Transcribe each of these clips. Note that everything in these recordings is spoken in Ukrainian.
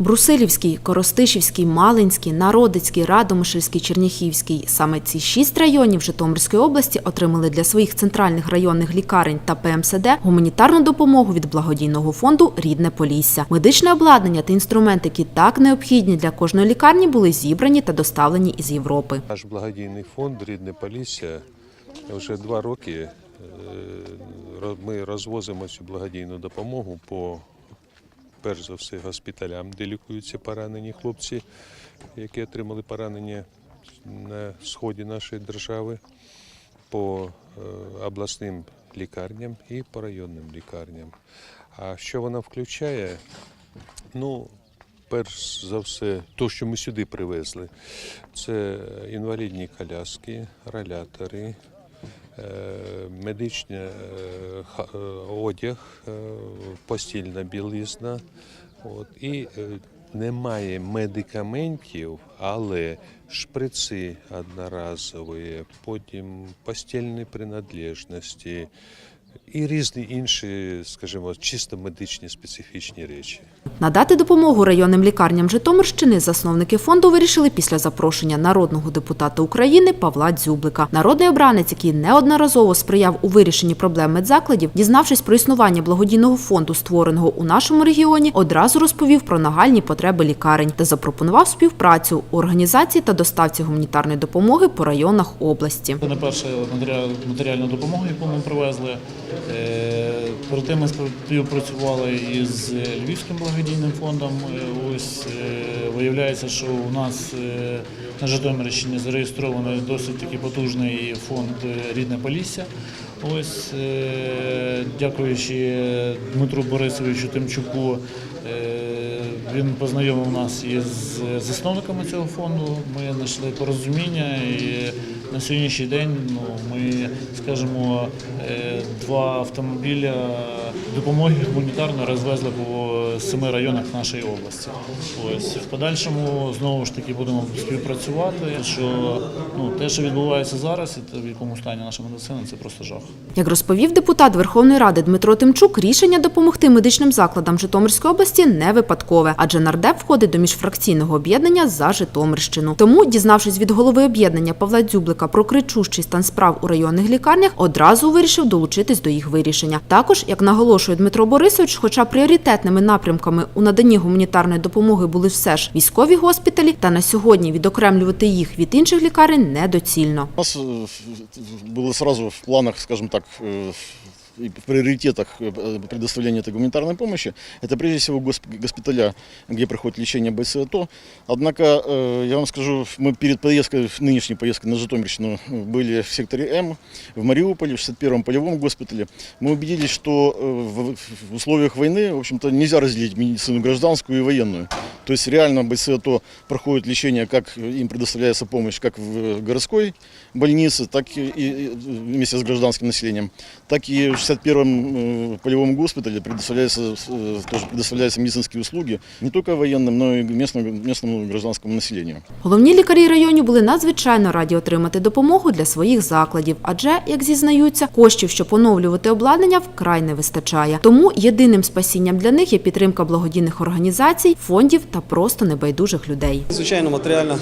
Брусилівський, Коростишівський, Малинський, Народицький, Радомишльський, Черніхівський. Саме ці шість районів Житомирської області отримали для своїх центральних районних лікарень та ПМСД гуманітарну допомогу від благодійного фонду Рідне Полісся. Медичне обладнання та інструменти, які так необхідні для кожної лікарні, були зібрані та доставлені із Європи. Наш благодійний фонд Рідне Полісся вже два роки е, ми розвозимо цю благодійну допомогу по перш за все госпіталям, де лікуються поранені хлопці, які отримали поранення на сході нашої держави, по е, обласним лікарням і по районним лікарням. А що вона включає? Ну, перш за все, то, що ми сюди привезли, це інвалідні коляски, ролятори, медичний е, е, одяг, е, постільна білизна. От, і е, немає медикаментів, але шприци одноразові, потім постільні принадлежності і різні інші, скажімо, чисто медичні специфічні речі. Надати допомогу районним лікарням Житомирщини засновники фонду вирішили після запрошення народного депутата України Павла Дзюблика. Народний обранець, який неодноразово сприяв у вирішенні проблем медзакладів, дізнавшись про існування благодійного фонду, створеного у нашому регіоні, одразу розповів про нагальні потреби лікарень та запропонував співпрацю у організації та доставці гуманітарної допомоги по районах області. Це не перша матеріал- матеріальна допомога, яку ми привезли. Е, тим ми співпрацювали із Львівським благодійним фондом. Е, Ось е, виявляється, що у нас на Житомирщині зареєстрований досить такий потужний фонд Рідне Полісся. Ось дякуючи Дмитру Борисовичу Тимчуку. Він познайомив нас із засновниками цього фонду. Ми знайшли порозуміння і на сьогоднішній день ну, ми, скажімо, е, два автомобіля допомоги гуманітарної розвезли по семи районах нашої області. Ось в подальшому знову ж таки будемо співпрацювати. Що ну те, що відбувається зараз, і те, в якому стані наша медицина, це просто жах. Як розповів депутат Верховної Ради Дмитро Тимчук, рішення допомогти медичним закладам Житомирської області не випадкове, адже нардеп входить до міжфракційного об'єднання за Житомирщину. Тому, дізнавшись від голови об'єднання Павла Дзюблика про кричущий стан справ у районних лікарнях, одразу вирішив долучитись до їх вирішення. Також, як наголошує Дмитро Борисович, хоча пріоритетними напрямками у наданні гуманітарної допомоги були все ж військові госпіталі, та на сьогодні відокремлювати їх від інших лікарень недоцільно. У нас э, было сразу в планах, скажем так, э, и в приоритетах э, предоставления этой гуманитарной помощи, это прежде всего госп- госпиталя, где проходит лечение бойцы АТО. Однако, э, я вам скажу, мы перед поездкой, нынешней поездкой на Житомирщину были в секторе М, в Мариуполе, в 61-м полевом госпитале. Мы убедились, что э, в в условиях войны, в общем-то, нельзя разделить медицину гражданскую и военную. То есть реально бойцы АТО проходят лечение, как им предоставляется помощь, как в городской больнице, так и, и вместе с гражданским населением, так и в 61-м э, полевом госпитале предоставляются, э, тоже предоставляются медицинские услуги не только военным, но и местному, местному гражданскому населению. Головні лікарі районів були надзвичайно раді отримати допомогу для своїх закладів, адже, як зізнаються, коштів, щоб поновлювати обладнання, вкрай не вистачає. Тому єдиним спасінням для них є підтримка благодійних організацій, фондів та просто небайдужих людей. Звичайно, матеріально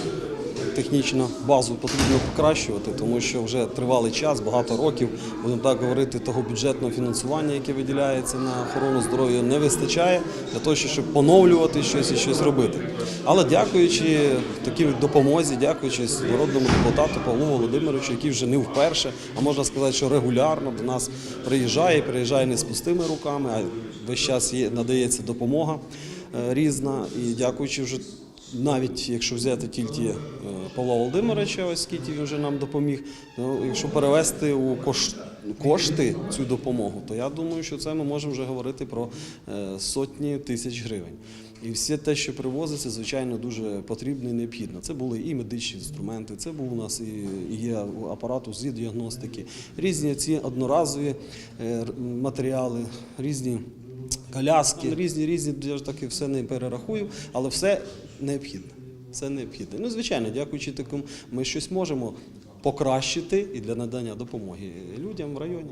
технічну базу потрібно покращувати, тому що вже тривалий час, багато років, будемо так говорити, того бюджетного фінансування, яке виділяється на охорону здоров'я, не вистачає для того, щоб поновлювати щось і щось робити. Але дякуючи такій допомозі, дякуючи народному депутату Павлу Володимировичу, який вже не вперше, а можна сказати, що регулярно до нас приїжджає, приїжджає не з пустими руками, а весь час є надається допомога різна. І дякуючи вже навіть якщо взяти тільки е, Павла Володимировича, оскільки він вже нам допоміг, то якщо перевести у кош- кошти цю допомогу, то я думаю, що це ми можемо вже говорити про е, сотні тисяч гривень. І все те, що привозиться, звичайно, дуже потрібно і необхідно. Це були і медичні інструменти, це був у нас і є апарату з діагностики, різні ці одноразові е, матеріали, різні коляски, різні, різні, я ж таки все не перерахую, але все необхідне. Все необхідне. Ну, звичайно, дякуючи такому, ми щось можемо покращити і для надання допомоги людям в районі.